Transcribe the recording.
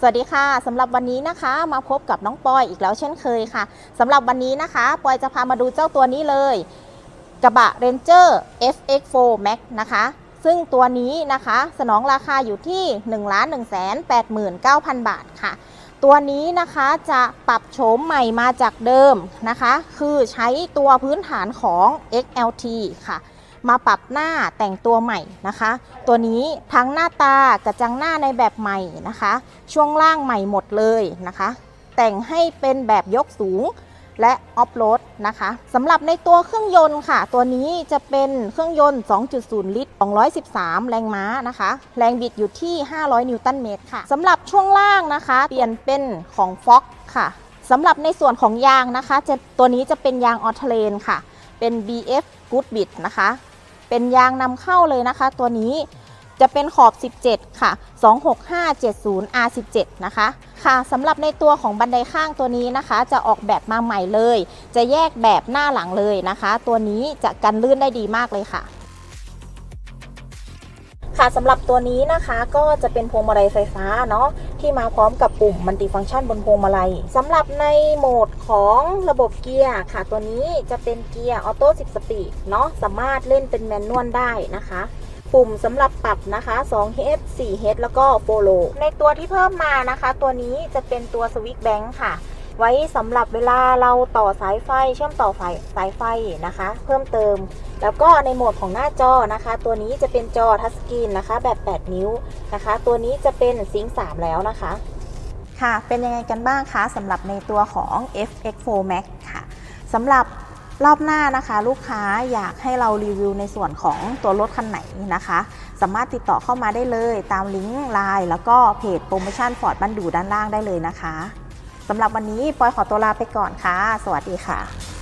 สวัสดีค่ะสำหรับวันนี้นะคะมาพบกับน้องปอยอีกแล้วเช่นเคยค่ะสำหรับวันนี้นะคะ ปอยจะพามาดูเจ้าตัวนี้เลย กระบะ Ranger FX4 Max นะคะ ซึ่งตัวนี้นะคะ สนองราคาอยู่ที่ 1 1 8 9 0 0 0 บาทค่ะ ตัวนี้นะคะจะปรับโฉมใหม่มาจากเดิมนะคะ คือใช้ตัวพื้นฐานของ XLT ค่ะ มาปรับหน้าแต่งตัวใหม่นะคะ ตัวนี้ทั้งหน้าตากระจังหน้าในแบบใหม่นะคะ ช่วงล่างใหม่หมดเลยนะคะ แต่งให้เป็นแบบยกสูงและออฟโรดนะคะสำหรับในตัวเครื่องยนต์ค่ะ ตัวนี้จะเป็นเครื่องยนต์ 2.0 ลิตร 213 แรงม้านะคะ แรงบิดอยู่ที่ 500 นิวตันเมตรค่ะสำหรับช่วงล่างนะคะ เปลี่ยนเป็นของ Fox ค่ะสำหรับในส่วนของยางนะคะจะตัวนี้จะเป็นยางออเทเลนค่ะ เป็น BF Goodbit นะคะ เป็นยางนำเข้าเลยนะคะ ตัวนี้จะเป็นขอบ 17 ค่ะ 26570 R17 นะคะ ค่ะสำหรับในตัวของบันไดข้างตัวนี้นะคะ จะออกแบบมาใหม่เลย จะแยกแบบหน้าหลังเลยนะคะ ตัวนี้จะกันลื่นได้ดีมากเลยค่ะ ค่ะสำหรับตัวนี้นะคะก็จะเป็นพวงมาลัยไฟฟ้าเนาะที่มาพร้อมกับปุ่มมัลติฟังก์ชันบนพวงมาลัยสำหรับในโหมดของระบบเกียร์ค่ะ ตัวนี้จะเป็นเกียร์ออโต้10 สปีดเนาะสามารถเล่นเป็นแมนนวลได้นะคะปุ่มสำหรับปรับนะคะ 2H 4H แล้วก็โฟโลในตัวที่เพิ่มมานะคะ ตัวนี้จะเป็นตัวสวิตช์แบงค์ค่ะ ไว้สำหรับเวลาเราต่อสายไฟเชื่อมต่อไฟสายไฟนะคะ เพิ่มเติม แล้วก็ในโหมดของหน้าจอนะคะ ตัวนี้จะเป็นจอทัชสกรีนนะคะ แบบ 8 นิ้วนะคะ ตัวนี้จะเป็นซิงค์3แล้วนะคะ ค่ะ เป็นยังไงกันบ้างคะสำหรับในตัวของ FX4 Max ค่ะสำหรับรอบหน้านะคะ ลูกค้าอยากให้เรารีวิวในส่วนของตัวรถคันไหนนะคะ สามารถติดต่อเข้ามาได้เลย ตามลิงก์ไลน์แล้วก็เพจโปรโมชั่นฟอร์ดบันดูด้านล่างได้เลยนะคะ สำหรับวันนี้ปอยขอตัวลาไปก่อนค่ะ สวัสดีค่ะ